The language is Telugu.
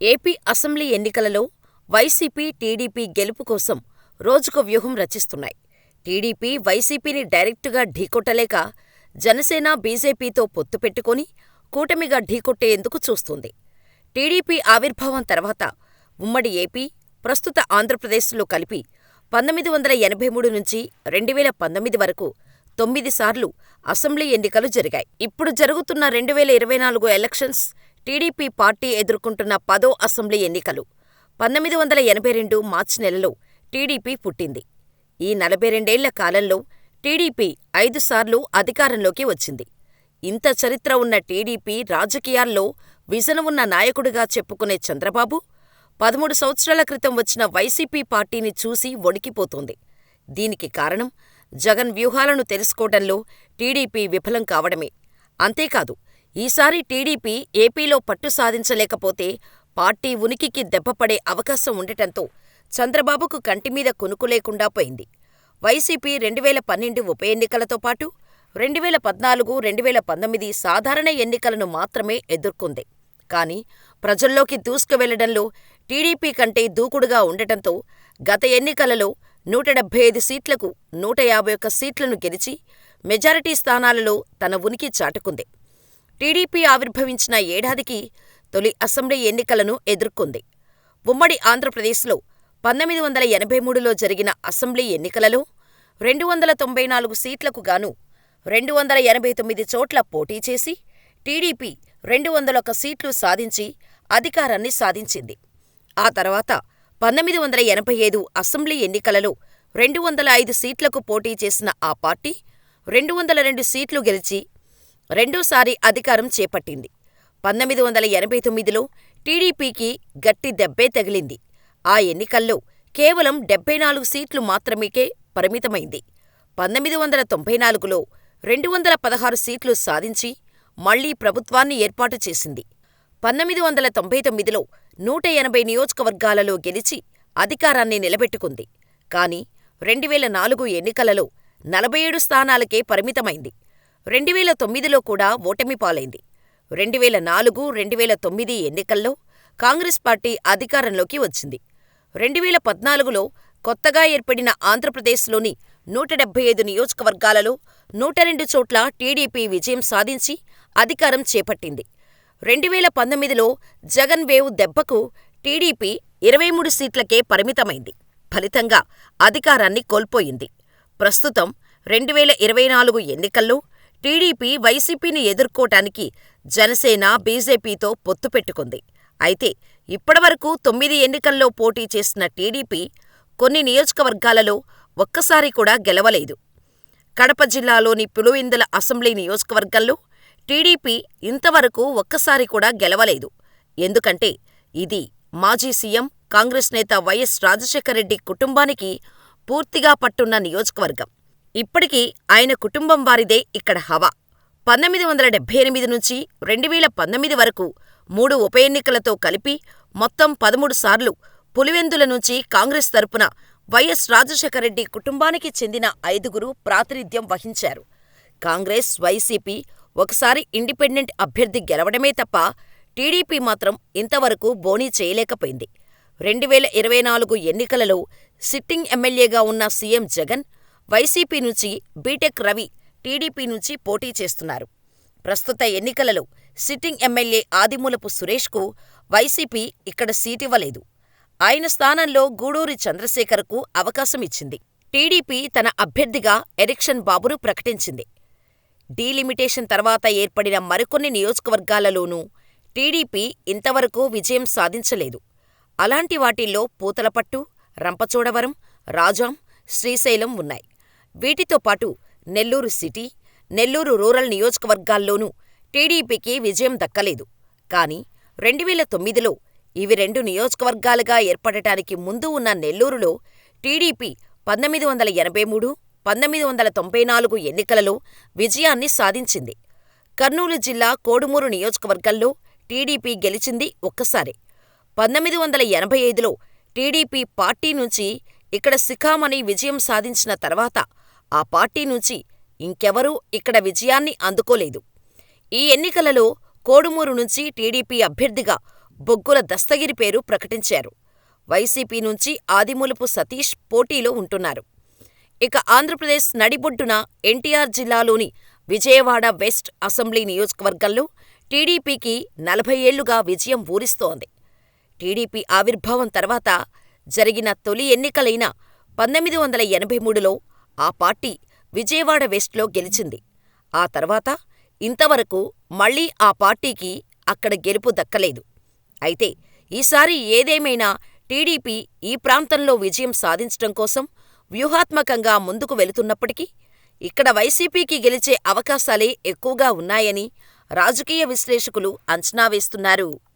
ఏపీ అసెంబ్లీ ఎన్నికలలో వైసీపీ, టీడీపీ గెలుపు కోసం రోజుకో వ్యూహం రచిస్తున్నాయి. టీడీపీ వైసీపీని డైరెక్టుగా ఢీకొట్టలేక జనసేన, బీజేపీతో పొత్తు పెట్టుకుని కూటమిగా ఢీకొట్టేందుకు చూస్తోంది. టీడీపీ ఆవిర్భావం తర్వాత ఉమ్మడి ఏపీ, ప్రస్తుత ఆంధ్రప్రదేశ్లో కలిపి పంతొమ్మిది వందల ఎనభై మూడు నుంచి రెండువేల పంతొమ్మిది వరకు తొమ్మిది సార్లు అసెంబ్లీ ఎన్నికలు జరిగాయి. ఇప్పుడు జరుగుతున్న రెండువేల ఇరవై నాలుగు ఎలక్షన్స్ టీడీపీ పార్టీ ఎదుర్కొంటున్న పదో అసెంబ్లీ ఎన్నికలు. పంతొమ్మిది వందల ఎనభై రెండు మార్చి నెలలో టీడీపీ పుట్టింది. ఈ నలభై రెండేళ్ళ కాలంలో టీడీపీ ఐదు సార్లు అధికారంలోకి వచ్చింది. ఇంత చరిత్ర ఉన్న టీడీపీ రాజకీయాల్లో విజన్ ఉన్న నాయకుడిగా చెప్పుకునే చంద్రబాబు, పదమూడు సంవత్సరాల క్రితం వచ్చిన వైసీపీ పార్టీని చూసి వణికిపోతోంది. దీనికి కారణం జగన్ వ్యూహాలను తెలుసుకోవడంలో టీడీపీ విఫలం కావడమే. అంతేకాదు ఈసారి టీడీపీ ఏపీలో పట్టు సాధించలేకపోతే పార్టీ ఉనికికి దెబ్బపడే అవకాశం ఉండటంతో చంద్రబాబుకు కంటిమీద కునుకు లేకుండా పోయింది. వైసీపీ రెండువేల పన్నెండు ఉప ఎన్నికలతో పాటు రెండువేల పద్నాలుగు, రెండువేల పంతొమ్మిది సాధారణ ఎన్నికలను మాత్రమే ఎదుర్కొంది. కానీ ప్రజల్లోకి దూసుకువెళ్ళడంలో టీడీపీ కంటే దూకుడుగా ఉండటంతో గత ఎన్నికలలో నూట డెబ్బై ఐదు సీట్లకు నూట యాభై ఒక్క సీట్లను గెలిచి మెజారిటీ స్థానాలలో తన ఉనికి చాటుకుంది. టీడీపీ ఆవిర్భవించిన ఏడాదికి తొలి అసెంబ్లీ ఎన్నికలను ఎదుర్కొంది. ఉమ్మడి ఆంధ్రప్రదేశ్లో పంతొమ్మిది వందల ఎనభై మూడులో జరిగిన అసెంబ్లీ ఎన్నికలలో రెండు వందల తొంభై నాలుగు సీట్లకు గాను రెండు వందల ఎనభై తొమ్మిది చోట్ల పోటీ చేసి టీడీపీ రెండు వందలొక సీట్లు సాధించి అధికారాన్ని సాధించింది. ఆ తర్వాత పంతొమ్మిది వందల ఎనభై ఐదు అసెంబ్లీ ఎన్నికలలో రెండు వందల ఐదు సీట్లకు పోటీ చేసిన ఆ పార్టీ రెండు వందల రెండు సీట్లు గెలిచి రెండోసారి అధికారం చేపట్టింది. పంతొమ్మిది వందల ఎనభై తొమ్మిదిలో టీడీపీకి గట్టి దెబ్బే తగిలింది. ఆ ఎన్నికల్లో కేవలం డెబ్బై నాలుగు సీట్లు మాత్రమేకే పరిమితమైంది. పంతొమ్మిది వందల తొంభై నాలుగులో రెండు వందల పదహారు సీట్లు సాధించి మళ్ళీ ప్రభుత్వాన్ని ఏర్పాటు చేసింది. పంతొమ్మిది వందల తొంభై తొమ్మిదిలో నూట ఎనభై నియోజకవర్గాలలో గెలిచి అధికారాన్ని నిలబెట్టుకుంది. కానీ రెండువేల నాలుగు ఎన్నికలలో నలభై ఏడు స్థానాలకే పరిమితమైంది. రెండువేల తొమ్మిదిలో కూడా ఓటమి పాలైంది. రెండువేల నాలుగు, రెండువేల తొమ్మిది ఎన్నికల్లో కాంగ్రెస్ పార్టీ అధికారంలోకి వచ్చింది. రెండువేల పద్నాలుగులో కొత్తగా ఏర్పడిన ఆంధ్రప్రదేశ్లోని నూట డెబ్బై ఐదు నియోజకవర్గాలలో నూట రెండు చోట్ల టీడీపీ విజయం సాధించి అధికారం చేపట్టింది. రెండువేల పంతొమ్మిదిలో జగన్ వేవ్ దెబ్బకు టీడీపీ ఇరవై మూడు సీట్లకే పరిమితమైంది. ఫలితంగా అధికారాన్ని కోల్పోయింది. ప్రస్తుతం రెండువేల ఇరవై నాలుగు ఎన్నికల్లో టీడీపీ వైసీపీని ఎదుర్కోటానికి జనసేన, బీజేపీతో పొత్తు పెట్టుకుంది. అయితే ఇప్పటివరకు తొమ్మిది ఎన్నికల్లో పోటీ చేసిన టీడీపీ కొన్ని నియోజకవర్గాలలో ఒక్కసారి కూడా గెలవలేదు. కడప జిల్లాలోని పులివెందుల అసెంబ్లీ నియోజకవర్గంలో టీడీపీ ఇంతవరకు ఒక్కసారి కూడా గెలవలేదు. ఎందుకంటే ఇది మాజీ సీఎం, కాంగ్రెస్ నేత వైఎస్ రాజశేఖరరెడ్డి కుటుంబానికి పూర్తిగా పట్టున్న నియోజకవర్గం. ఇప్పటికీ ఆయన కుటుంబం వారిదే ఇక్కడ హవా. పంతొమ్మిది వందల డెబ్బై ఎనిమిది నుంచి రెండువేల పంతొమ్మిది వరకు మూడు ఉప ఎన్నికలతో కలిపి మొత్తం పదమూడు సార్లు పులివెందుల నుంచి కాంగ్రెస్ తరపున వైఎస్ రాజశేఖరరెడ్డి కుటుంబానికి చెందిన ఐదుగురు ప్రాతినిధ్యం వహించారు. కాంగ్రెస్, వైసీపీ ఒకసారి ఇండిపెండెంట్ అభ్యర్థి గెలవడమే తప్ప టీడీపీ మాత్రం ఇంతవరకు బోణీ చేయలేకపోయింది. రెండువేల ఇరవై నాలుగు ఎన్నికలలో సిట్టింగ్ ఎమ్మెల్యేగా ఉన్న సీఎం జగన్ వైసీపీ నుంచి బీటెక్ రవి టీడీపీ నుంచి పోటీ చేస్తున్నారు. ప్రస్తుత ఎన్నికలలో సిట్టింగ్ ఎమ్మెల్యే ఆదిమూలపు సురేష్కు వైసీపీ ఇక్కడ సీటివ్వలేదు. ఆయన స్థానంలో గూడూరి చంద్రశేఖర్కు అవకాశం ఇచ్చింది. టీడీపీ తన అభ్యర్థిగా ఎరిక్షన్ బాబును ప్రకటించింది. డీలిమిటేషన్ తర్వాత ఏర్పడిన మరికొన్ని నియోజకవర్గాలలోనూ టీడీపీ ఇంతవరకు విజయం సాధించలేదు. అలాంటి వాటిల్లో పూతలపట్టు, రంపచోడవరం, రాజాం, శ్రీశైలం ఉన్నాయి. వీటితో పాటు నెల్లూరు సిటీ, నెల్లూరు రూరల్ నియోజకవర్గాల్లోనూ టీడీపీకి విజయం దక్కలేదు. కానీ రెండువేల తొమ్మిదిలో ఇవి రెండు నియోజకవర్గాలుగా ఏర్పడటానికి ముందు ఉన్న నెల్లూరులో టీడీపీ పంతొమ్మిది వందల ఎనభై మూడు, పంతొమ్మిది వందల తొంభై నాలుగు ఎన్నికలలో విజయాన్ని సాధించింది. కర్నూలు జిల్లా కోడుమూరు నియోజకవర్గంలో టీడీపీ గెలిచింది ఒక్కసారే. పంతొమ్మిది వందల ఎనభై ఐదులో టీడీపీ పార్టీ నుంచి ఇక్కడ శిఖామణి విజయం సాధించిన తర్వాత ఆ పార్టీ నుంచి ఇంకెవరూ ఇక్కడ విజయాన్ని అందుకోలేదు. ఈ ఎన్నికలలో కోడుమూరు నుంచి టీడీపీ అభ్యర్థిగా బొగ్గుల దస్తగిరి పేరు ప్రకటించారు. వైసీపీ నుంచి ఆదిమూలపు సతీష్ పోటీలో ఉంటున్నారు. ఇక ఆంధ్రప్రదేశ్ నడిబొడ్డున ఎన్టీఆర్ జిల్లాలోని విజయవాడ వెస్ట్ అసెంబ్లీ నియోజకవర్గంలో టీడీపీకి నలభై ఏళ్ళుగా విజయం ఊరిస్తోంది. టీడీపీ ఆవిర్భావం తర్వాత జరిగిన తొలి ఎన్నికలైన పంతొమ్మిది వందల ఎనభై మూడులో ఆ పార్టీ విజయవాడ వెస్ట్లో గెలిచింది. ఆ తర్వాత ఇంతవరకు మళ్ళీ ఆ పార్టీకి అక్కడ గెలుపు దక్కలేదు. అయితే ఈసారి ఏదేమైనా టీడీపీ ఈ ప్రాంతంలో విజయం సాధించటం కోసం వ్యూహాత్మకంగా ముందుకు వెళుతున్నప్పటికీ ఇక్కడ వైసీపీకి గెలిచే అవకాశాలే ఎక్కువగా ఉన్నాయని రాజకీయ విశ్లేషకులు అంచనా వేస్తున్నారు.